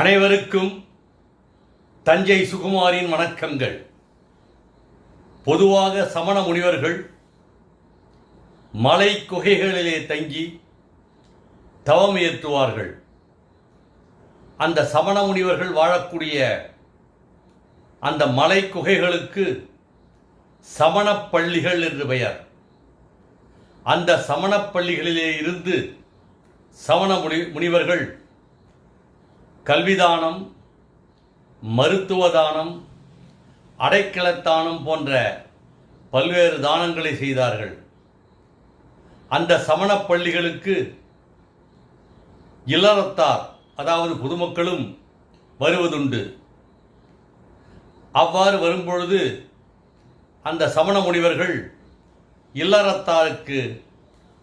அனைவருக்கும் தஞ்சை சுகுமாரின் வணக்கங்கள். பொதுவாக சமண முனிவர்கள் மலை குகைகளிலே தங்கி தவம் இயற்றுவார்கள் அந்த சமண முனிவர்கள் வாழக்கூடிய அந்த மலை குகைகளுக்கு சமணப் பள்ளிகள் என்று பெயர். அந்த சமணப்பள்ளிகளிலே இருந்து சமண முனி முனிவர்கள் கல்விதானம் மருத்துவ தானம் அடைக்கலத்தானம் போன்ற பல்வேறு தானங்களை செய்தார்கள். அந்த சமணப் பள்ளிகளுக்கு இல்லறத்தார் அதாவது பொதுமக்களும் வருவதுண்டு. அவ்வாறு வரும்பொழுது அந்த சமண முனிவர்கள் இல்லறத்தாருக்கு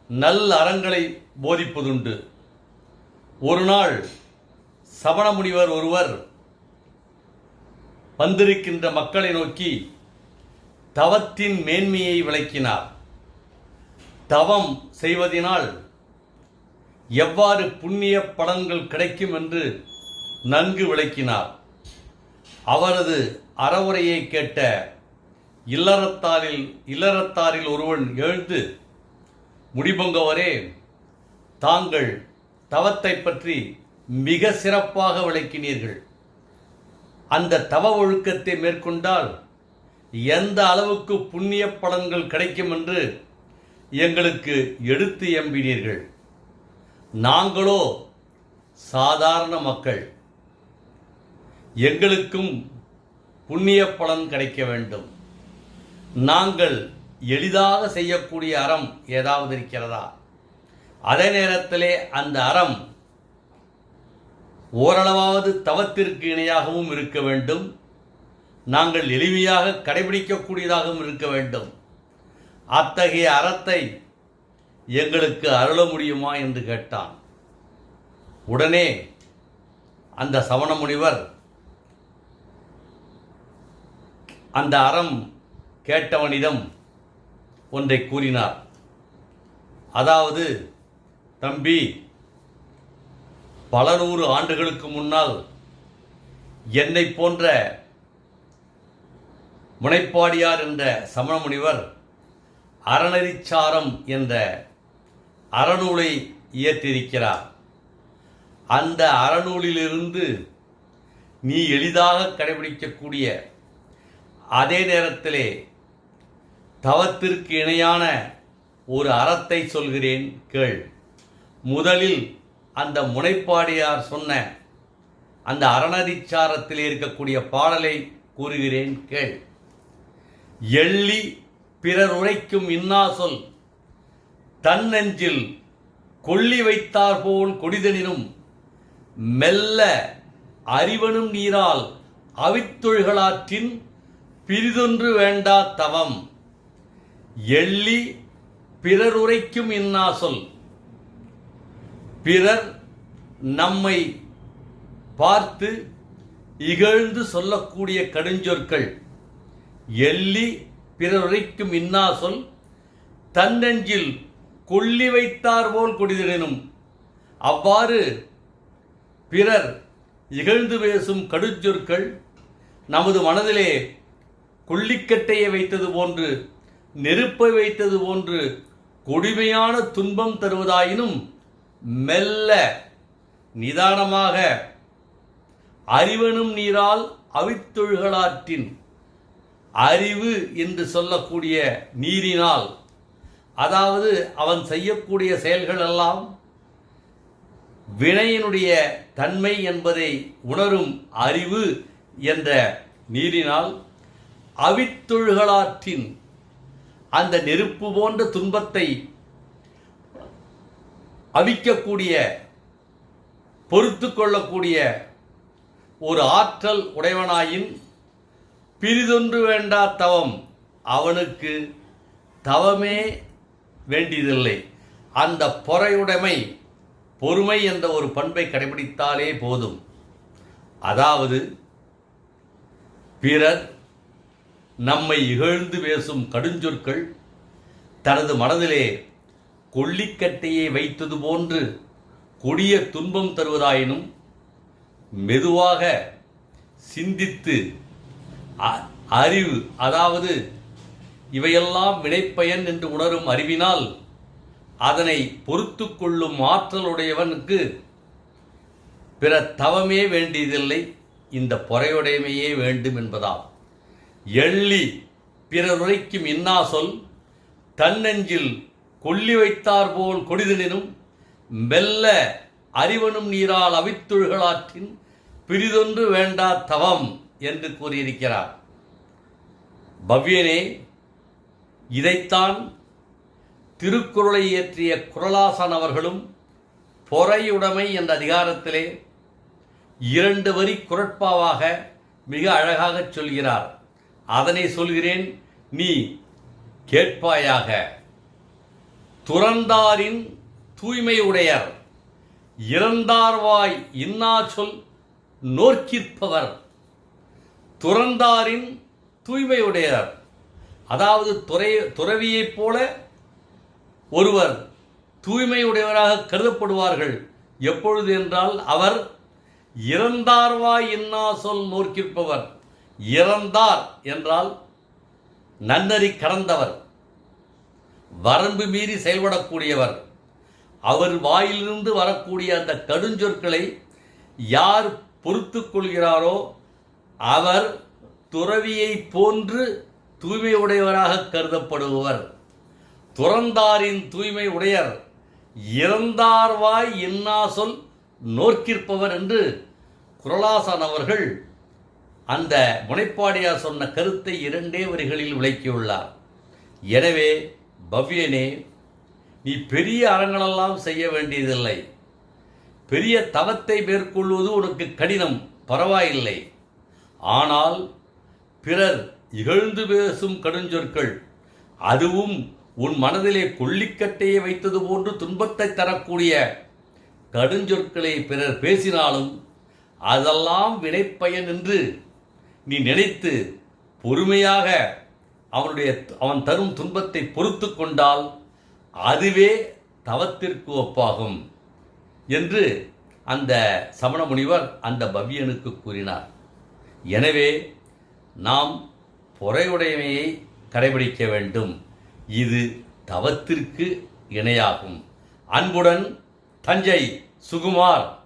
நல் அறங்களை போதிப்பதுண்டு. ஒரு நாள் சமண முனிவர் ஒருவர் வந்திருக்கின்ற மக்களை நோக்கி தவத்தின் மேன்மையை விளக்கினார். தவம் செய்வதினால் எவ்வாறு புண்ணிய பலன்கள் கிடைக்கும் என்று நன்கு விளக்கினார். அவரது அறவுரையை கேட்ட இல்லறத்தாரில் இல்லறத்தாரில் ஒருவன் எழுந்து முடிபொங்கவரே தாங்கள் தவத்தை பற்றி மிக சிறப்பாக விளக்கினீர்கள். அந்த தவ ஒழுக்கத்தை மேற்கொண்டால் எந்த அளவுக்கு புண்ணிய பலன்கள் கிடைக்கும் என்று எங்களுக்கு எடுத்து எம்பினீர்கள். நாங்களோ சாதாரண மக்கள். எங்களுக்கும் புண்ணிய பலன் கிடைக்க வேண்டும். நாங்கள் எளிதாக செய்யக்கூடிய அறம் ஏதாவது இருக்கிறதா? அதே நேரத்திலே அந்த அறம் ஓரளவாவது தவத்திற்கு இணையாகவும் இருக்க வேண்டும். நாங்கள் எளிமையாக கடைபிடிக்கக்கூடியதாகவும் இருக்க வேண்டும். அத்தகைய அறத்தை எங்களுக்கு அருள முடியுமா என்று கேட்டான். உடனே அந்த சவண முனிவர் அந்த அறம் கேட்டவனிடம் ஒன்றை கூறினார். அதாவது தம்பி பல நூறு ஆண்டுகளுக்கு முன்னால் என்னை போன்ற முனைப்பாடியார் என்ற சமண முனிவர் அறநெறிச்சாரம் என்ற அறநூலை இயற்றியிருக்கிறார் அந்த அறநூலிலிருந்து நீ எளிதாக கடைபிடிக்கக்கூடிய அதே நேரத்திலே தவத்திற்கு இணையான ஒரு அறத்தை சொல்கிறேன் கேள். முதலில் அந்த முனைப்பாடியார் சொன்ன அந்த அறநதிச்சாரத்தில் இருக்கக்கூடிய பாடலை கூறுகிறேன் கேள். எள்ளி பிறர் உரைக்கும் இன்னா சொல் தன்னெஞ்சில் கொள்ளி வைத்தார் போல் கொடிதனினும் மெல்ல அறிவனும் நீரால் அவித்தொழ்களாற்றின் பிரிதொன்று வேண்டா தவம். எள்ளி பிறர் உரைக்கும் இன்னா சொல் பிறர் நம்மை பார்த்து இகழ்ந்து சொல்லக்கூடிய கடுஞ்சொற்கள். எள்ளி பிறருரைக்கும் இன்னா சொல் தன்னெஞ்சில் கொள்ளி வைத்தார் போல் அவ்வாறு பிறர் இகழ்ந்து பேசும் கடுஞ்சொற்கள் நமது மனதிலே கொள்ளிக்கட்டையை வைத்தது போன்று நெருப்பை வைத்தது போன்று கொடுமையான துன்பம் தருவதாயினும் மெல்ல நிதானமாக அறிவனும் நீரால் அவித்தொழுகளாற்றின் அறிவு என்று சொல்லக்கூடிய நீரினால் அதாவது அவன் செய்யக்கூடிய செயல்கள் எல்லாம் வினையினுடைய தன்மை என்பதை உணரும் அறிவு என்ற நீரினால் அவித்தொழுகளாற்றின் அந்த நெருப்பு போன்ற துன்பத்தை அவிக்கக்கூடிய பொறுத்து கொள்ளக்கூடிய ஒரு ஆற்றல் உடையவனாயின் பிரிதொன்று வேண்டா தவம். அவனுக்கு தவமே வேண்டியதில்லை. அந்த பொறையுடைமை பொறுமை என்ற ஒரு பண்பை கடைபிடித்தாலே போதும். அதாவது பிறர் நம்மை இகழ்ந்து பேசும் கடுஞ்சொற்கள் தனது மனதிலே கொள்ளிக்கட்டையை வைத்தது போன்று கொடிய துன்பம் தருவதாயினும் மெதுவாக சிந்தித்து அ- அறிவு அதாவது இவையெல்லாம் வினைப்பயன் என்று உணரும் அறிவினால் அதனை பொறுத்து கொள்ளும் ஆற்றலுடையவனுக்கு பிற தவமே வேண்டியதில்லை இந்த பொறையுடைமையே வேண்டும் என்பதாம். எள்ளி பிறருரைக்கும் இன்னா சொல் தன்னெஞ்சில் கொல்லி வைத்தார் போல் கொடிதனினும் மெல்ல அறிவனும் நீரால் அவித்துழ்களாற்றின் பிரிதொன்று வேண்டா தவம் என்று கூறியிருக்கிறார். பவ்யனே இதைத்தான் திருக்குறளை இயற்றிய குரலாசன் அவர்களும் பொறையுடைமை என்ற அதிகாரத்திலே இரண்டு வரி குரட்பாவாக மிக அழகாகச் சொல்கிறார். அதனை சொல்கிறேன் நீ கேட்பாயாக. துறந்தாரின் தூய்மையுடையர். இறந்தார்வாய் இன்னா சொல் நோக்கிற்பவர் துறந்தாரின் தூய்மையுடையர். அதாவது துறை துறவியைப் போல ஒருவர் தூய்மையுடையவராக கருதப்படுவார்கள். எப்பொழுது என்றால் அவர் இறந்தார்வாய் இன்னா சொல் நோக்கிற்பவர் இறந்தார் என்றால் நன்னறி கடந்தவர். வரம்பு மீறி செயல்படக்கூடியவர். அவர் வாயிலிருந்து வரக்கூடிய அந்த கடுஞ்சொற்களை யார் பொறுத்து கொள்கிறாரோ அவர் துறவியை போன்று தூய்மையுடையவராக கருதப்படுபவர். துறந்தாரின் தூய்மை உடையர் இறந்தார்வாய் இன்னா சொல் நோக்கிற்பவர் என்று குரலாசன் அவர்கள் அந்த முனைப்பாடியார் சொன்ன கருத்தை இரண்டே வரிகளில் விளக்கியுள்ளார். எனவே பவ்யனே நீ பெரிய அறங்களெல்லாம் செய்ய வேண்டியதில்லை. பெரிய தவத்தை மேற்கொள்வது உனக்கு கடினம் பரவாயில்லை. ஆனால் பிறர் இகழ்ந்து பேசும் கடுஞ்சொற்கள் அதுவும் உன் மனதிலே கொல்லிக்கட்டையை வைத்தது போன்று துன்பத்தை தரக்கூடிய கடுஞ்சொற்களை பிறர் பேசினாலும் அதெல்லாம் வினைப்பயன் என்று நீ நினைத்து பொறுமையாக அவனுடைய அவன் தரும் துன்பத்தை பொறுத்து கொண்டால் அதுவே தவத்திற்கு ஒப்பாகும் என்று அந்த சமண முனிவர் அந்த பவ்யனுக்கு கூறினார். எனவே நாம் பொறையுடைமையை கடைபிடிக்க வேண்டும். இது தவத்திற்கு இணையாகும். அன்புடன் தஞ்சை சுகுமார்